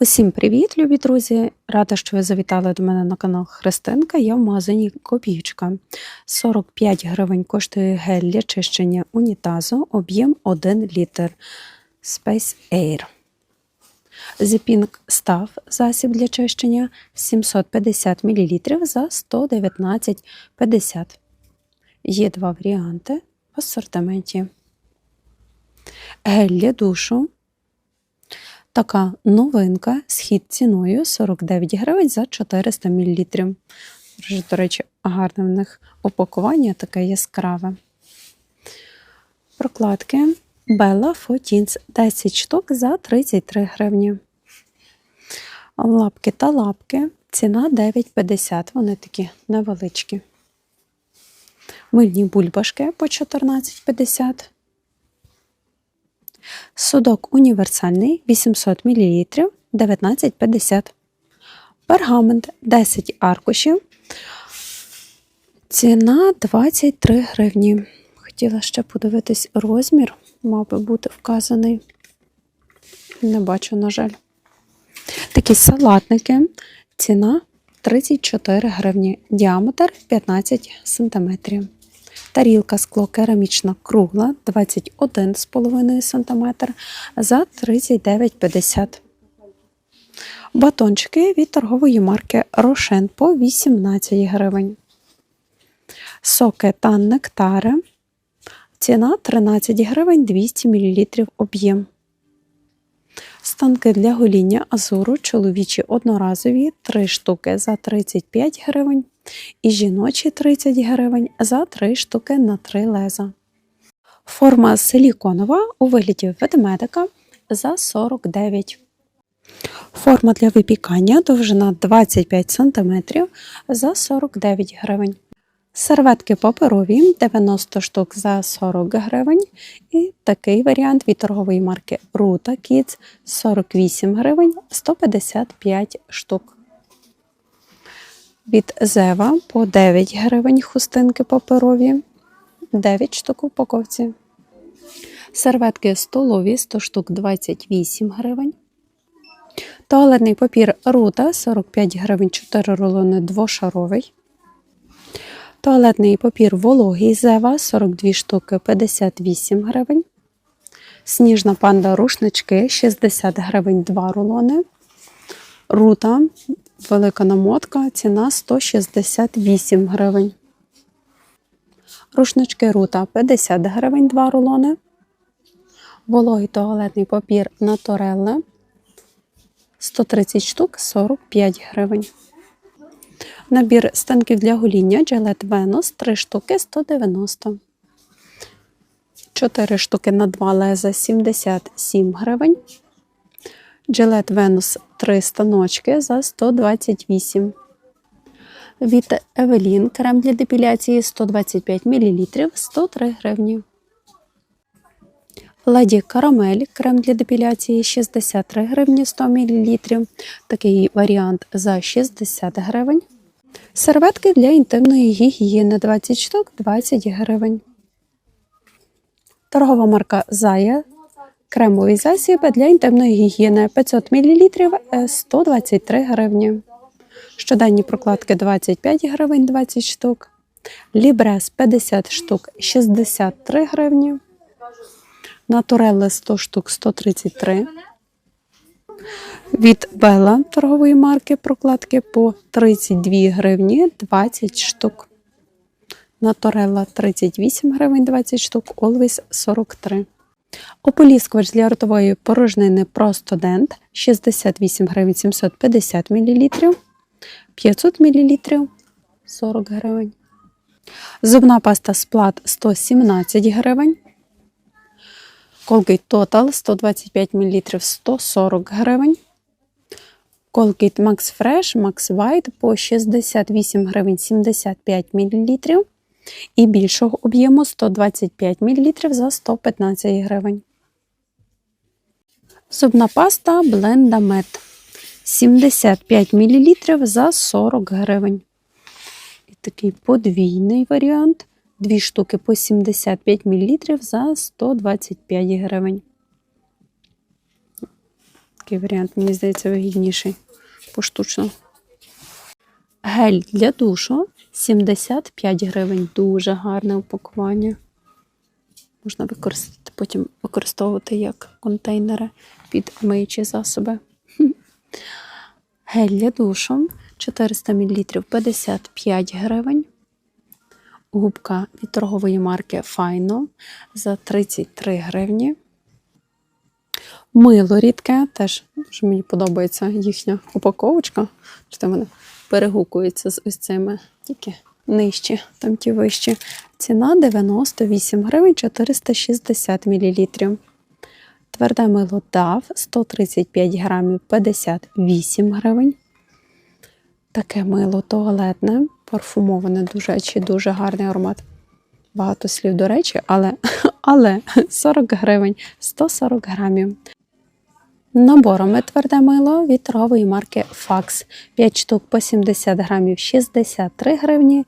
Усім привіт, любі друзі! Рада, що ви завітали до мене на канал Христинка. Я в магазині Копійчка. 45 гривень коштує гель для чищення унітазу, об'єм 1 літр Space Air. Zipping став засіб для чищення 750 мл за 119,50. Є два варіанти в асортименті. Гель для душу Така новинка схід ціною 49 гривень за 400 мл. До речі, гарне в них упакування таке яскраве. Прокладки Bella Fotins 10 штук за 33 гривні. Лапки та лапки. Ціна 9,50. Вони такі невеличкі. Мильні бульбашки по 14,50. Судок універсальний 800 мл 19,50. Пергамент 10 аркушів. Ціна 23 гривні. Хотіла ще подивитись розмір, мав би бути вказаний. Не бачу, на жаль. Такі салатники. Ціна 34 гривні. Діаметр 15 сантиметрів. Тарілка скло керамічна кругла 21,5 см за 39,50 Батончики від торгової марки Рошен по 18 гривень. Соки та нектари. Ціна 13 гривень 200 мл об'єм. Станки для гоління азуру чоловічі одноразові 3 штуки за 35 гривень і жіночі 30 гривень за 3 штуки на 3 леза. Форма силіконова у вигляді ведмедика за 49 Форма для випікання довжина 25 см за 49 гривень. Серветки паперові 90 штук за 40 гривень. І такий варіант від торгової марки Ruta Kids 48 гривень 155 штук. Від Зева по 9 гривень хустинки паперові, 9 штук упаковці. Серветки столові 100 штук 28 гривень. Туалетний папір Рута 45 гривень 4 рулони двошаровий. Туалетний папір вологий Зева 42 штуки 58 гривень. Сніжна панда рушнички 60 гривень 2 рулони. Рута велика намотка, ціна 168 гривень. Рушнички рута 50 гривень 2 рулони. Вологий туалетний папір Наторелле 130 штук 45 гривень. Набір станків для гоління Gillette Venus 3 штуки 190. 4 штуки на 2 леза 77 гривень. Gillette Venus 3 станочки за 128. Від Evelyn крем для депіляції 125 мл 103 гривні. Леді Карамель крем для депіляції 63 гривні 100 мл. Такий варіант за 60 гривень. Серветки для інтимної гігієни 20 штук 20 гривень. Торгова марка Зая. Кремовий засіб для інтимної гігієни 500 мл 123 гривні. Щоденні прокладки 25 гривень 20 штук. Лібрес 50 штук 63 гривні. Натурелле 100 штук 133 від Бела торгової марки прокладки по 32 гривні 20 штук. Наторелла 38 гривень 20 штук, Always 43. Ополіскувач для ротової порожнини Простодент 68 гривень 750 мл. 500 мл 40 гривень. Зубна паста сплат 117 гривень. Colgate Total 125 мл 140 гривень. Colgate Max Fresh Max White по 68 гривень 75 мл. І більшого об'єму 125 мл за 115 гривень. Зубна паста Blendamed 75 мл за 40 гривень. І такий подвійний варіант. Дві штуки по 75 мл за 125 гривень. такий варіант, мені здається, вигідніший поштучно. Гель для душу 75 гривень. Дуже гарне упакування. Можна використати, потім використовувати як контейнери під миючі засоби. Гель для душу 400 мл 55 гривень. Губка від торгової марки Файно за 33 гривні. Мило рідке, теж дуже мені подобається їхня упаковочка. Що в мене перегукується з ось цими, тільки нижчі, там ті вищі. Ціна 98 гривень 460 мл. Тверде мило DAV 135 грамів 58 гривень. Таке мило туалетне, парфумоване дуже речі, дуже гарний аромат. Багато слів до речі, але, але 40 гривень 140 грамів. Наборами тверде мило від торгової марки Fax 5 штук по 70 грамів 63 гривні.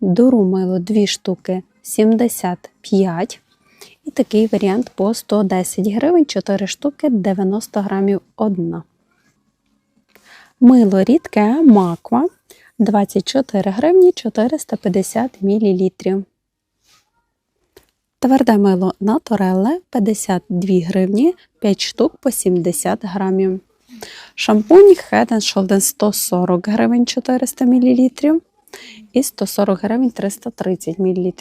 Дуру мило 2 штуки 75 і такий варіант по 110 гривень 4 штуки 90 грамів одна. Мило рідке маква 24 гривні 450 мл. Тверде мило наторелле 52 гривні 5 штук по 70 грамів. Шампунь Head Shoulder 140 гривень 400 мл і 140 гривень 330 мл.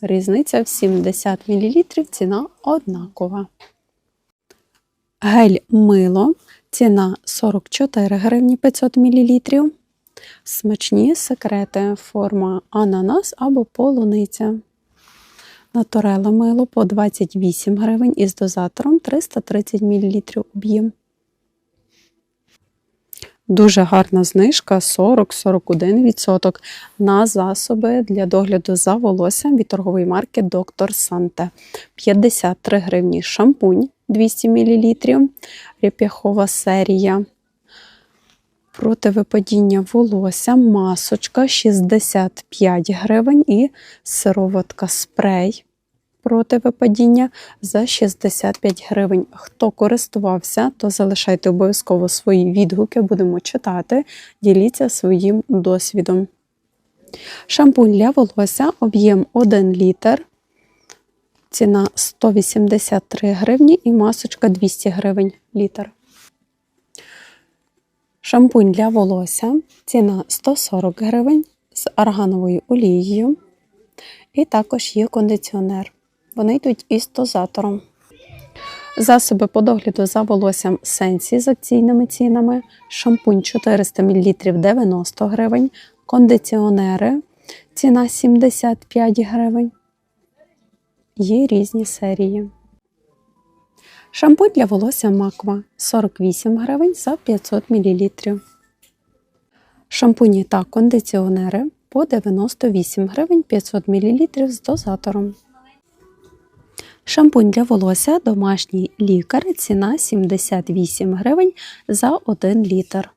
Різниця в 70 мл, ціна однакова. Гель мило, ціна 44 гривні 500 мл. Смачні секрети, форма ананас або полуниця. Наторела мило по 28 гривень із дозатором 330 мл об'єм. Дуже гарна знижка 40-41% на засоби для догляду за волоссям від торгової марки Доктор Санте. 53 гривні шампунь 200 мл, реп'яхова серія. Проти випадіння волосся, масочка 65 гривень і сироватка спрей проти випадіння за 65 гривень. Хто користувався, то залишайте обов'язково свої відгуки, будемо читати, діліться своїм досвідом. Шампунь для волосся, об'єм 1 літр. Ціна 183 гривні і масочка 200 гривень літр. Шампунь для волосся, ціна 140 гривень з аргановою олією. І також є кондиціонер. Вони йдуть із дозатором. Засоби по догляду за волоссям Сенсі з акційними цінами, шампунь 400 мл 90 гривень, кондиціонери, ціна 75 гривень. Є різні серії. Шампунь для волосся Маква 48 гривень за 500 мл. Шампуні та кондиціонери по 98 гривень 500 мл з дозатором. Шампунь для волосся домашній лікар. Ціна 78 гривень за 1 літр.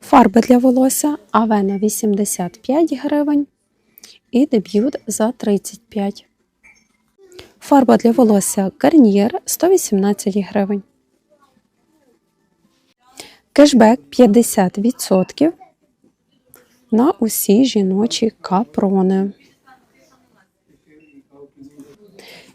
Фарби для волосся Авена 85 гривень і дебют за 35. Фарба для волосся Гарнієр 118 гривень. Кешбек 50% на усі жіночі капрони.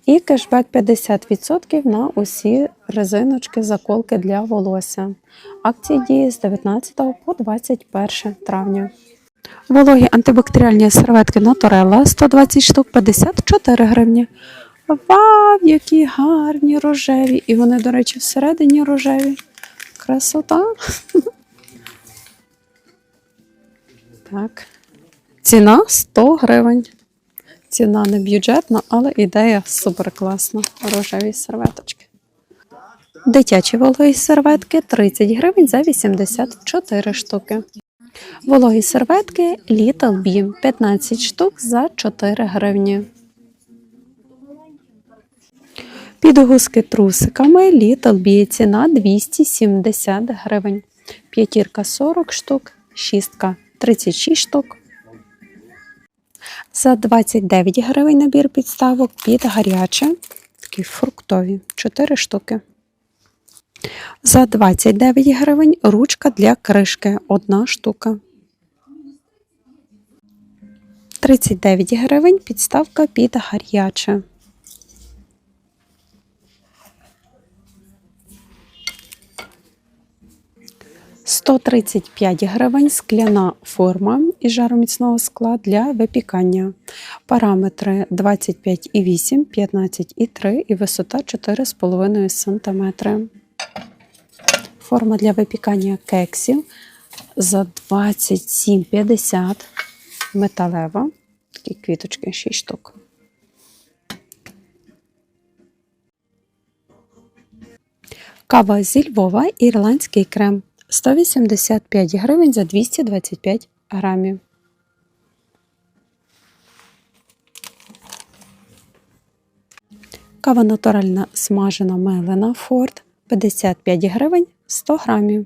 І кешбек 50% на усі резиночки, заколки для волосся. Акції діє з 19 по 21 травня. Вологі антибактеріальні серветки Наторелла 120 штук 54 гривні. Вау, які гарні рожеві! І вони, до речі, всередині рожеві. Красота. Так. Ціна 100 гривень. Ціна не бюджетна, але ідея супер класна. Рожеві серветочки. Дитячі вологі серветки 30 гривень за 84 штуки. Вологі серветки Little Beam 15 штук за 4 гривні. Підгузки трусиками Little Bee ціна 270 гривень. П'ятірка 40 штук, шістка 36 штук. За 29 гривень набір підставок під гаряче. Такі фруктові 4 штуки. За 29 гривень ручка для кришки одна штука. 39 гривень підставка під гаряче. Сто тридцять п'ять гривень скляна форма із жароміцного скла для випікання. Параметри 25,8, 15,3 і висота 4,5 см. Форма для випікання кексів за 27,50 металева. Такі квіточки 6 штук. Кава зі Львова ірландський крем 185 гривень за 225 грамів. Кава натуральна смажена мелена Форд 55 гривень 100 грамів.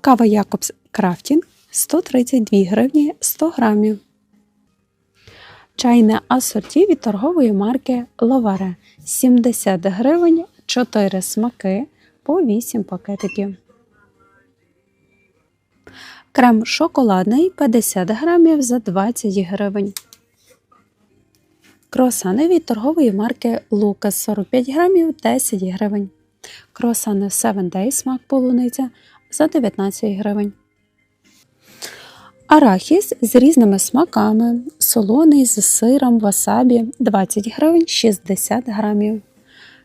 Кава Якобс Крафтінг 132 гривні 100 грамів. Чайне асорті від торгової марки Ловаре 70 гривень 4 смаки по 8 пакетиків. Крем шоколадний 50 грамів за 20 гривень. Круасани від торгової марки Лукас 45 грамів 10 гривень. Круасани 7 Day смак полуниця за 19 гривень. Арахіс з різними смаками. Солоний з сиром, васабі 20 гривень 60 грамів.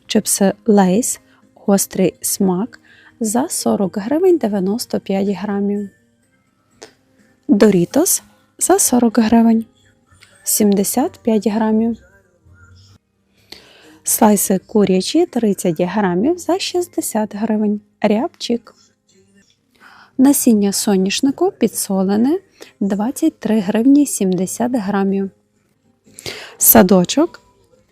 Чипси Лейс гострий смак за 40 гривень 95 грамів. Дорітос за 40 гривень 75 грамів. Слайси курячі 30 грамів за 60 гривень. Рябчик. Насіння соняшнику підсолене 23 гривні 70 грамів. Садочок.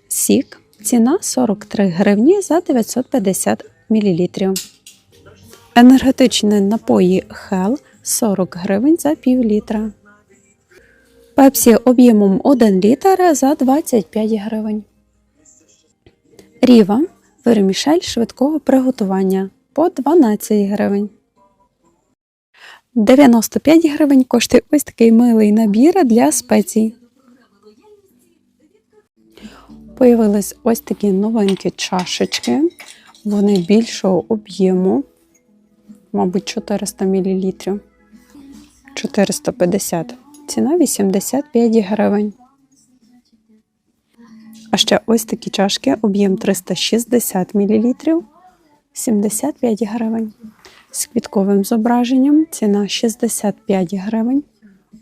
Сік. Ціна 43 гривні за 950 мл. Енергетичні напої Hell 40 гривень за пів літра. Пепсі об'ємом 1 літр за 25 гривень. Ріва вермішель швидкого приготування по 12 гривень. 95 гривень коштує ось такий милий набір для спецій. Появились ось такі новенькі чашечки. Вони більшого об'єму, мабуть, 400 мл. 450. Ціна 85 гривень. А ще ось такі чашки, об'єм 360 мл, 75 гривень. З квітковим зображенням ціна 65 гривень,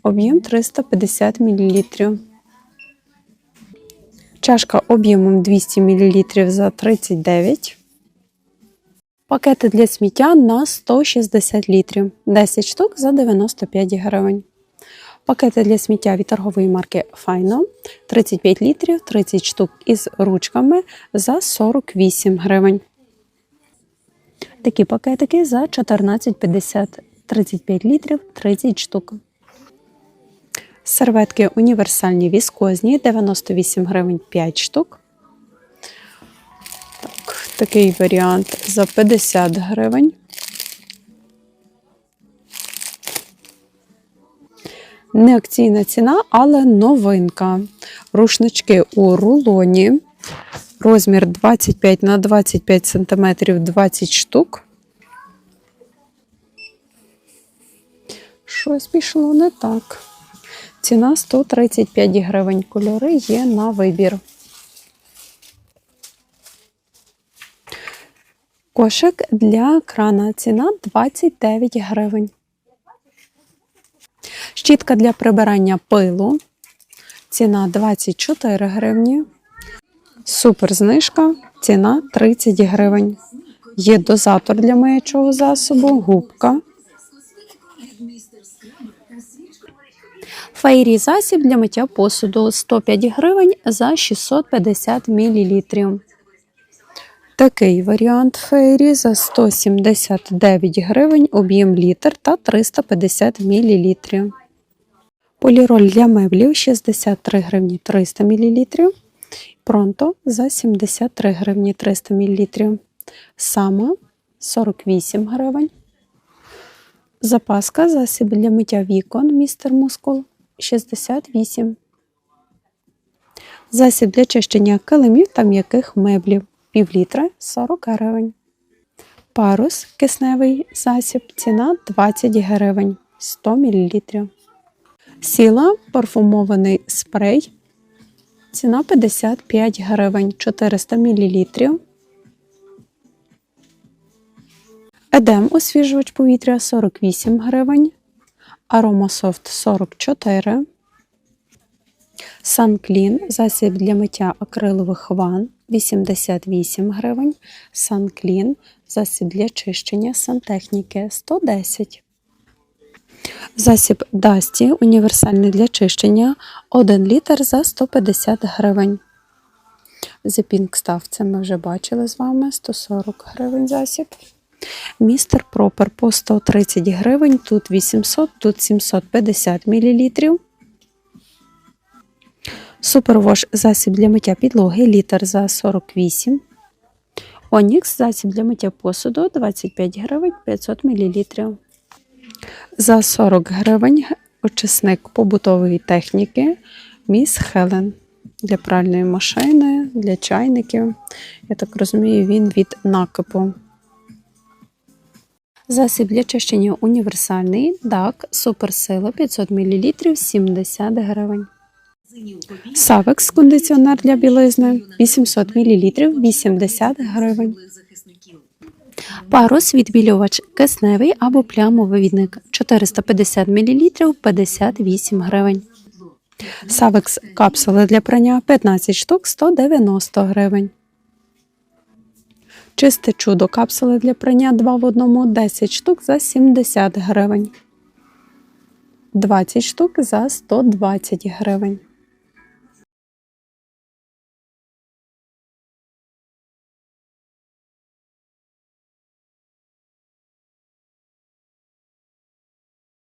об'єм 350 мл. Чашка об'ємом 200 мл за 39. Пакети для сміття на 160 літрів. 10 штук за 95 гривень. Пакети для сміття від торгової марки Файно 35 літрів, 30 штук із ручками за 48 гривень. Такі пакетики за 14,50 35 літрів, 30 штук. Серветки універсальні віскозні 98 гривень 5 штук. Так, такий варіант за 50 гривень. Не акційна ціна, але новинка. Рушнички у рулоні. Розмір 25 на 25 см 20 штук. Щось пішло не так. Ціна 135 гривень. Кольори є на вибір. Кошик для крана. Ціна 29 гривень. Щітка для прибирання пилу. Ціна 24 гривні. Супер знижка. Ціна 30 гривень. Є дозатор для миючого засобу, губка. Фейрі засіб для миття посуду 105 гривень за 650 мл. Такий варіант фейрі за 179 гривень, об'єм літр та 350 мл. Поліроль для меблів 63 гривні 300 мл. Пронто за 73 гривні 300 мл. Сама 48 гривень. Запаска засіб для миття вікон містер Мускул 68. Засіб для чищення килимів та м'яких меблів пів літра 40 гривень. Парус кисневий засіб ціна 20 гривень 100 мл. Сіла парфумований спрей. Ціна 55 гривень 400 мл. Едем освіжувач повітря 48 гривень. Аромасофт 44. Санклін засіб для миття акрилових ванн 88 гривень. Санклін засіб для чищення сантехніки 110. Засіб Дасті універсальний для чищення 1 літр за 150 гривень. The став, це ми вже бачили з вами 140 гривень засіб. Містер Пропер по 130 гривень, тут 800, тут 750 мл. Супервош засіб для миття підлоги літр за 48. Онікс засіб для миття посуду 25 гривень 500 мл. За 40 гривень очисник побутової техніки Міс Хелен для пральної машини, для чайників. Я так розумію, він від накипу. Засіб для чищення універсальний DAC Суперсила 500 мл 70 гривень. Савекс кондиціонер для білизни 800 мл 80 гривень. Парус відбілювач кисневий або плямовий відник 450 мл 58 гривень. Савекс капсули для прання 15 штук 190 гривень. Чисте чудо капсули для прання 2 в 1 10 штук за 70 гривень. 20 штук за 120 гривень.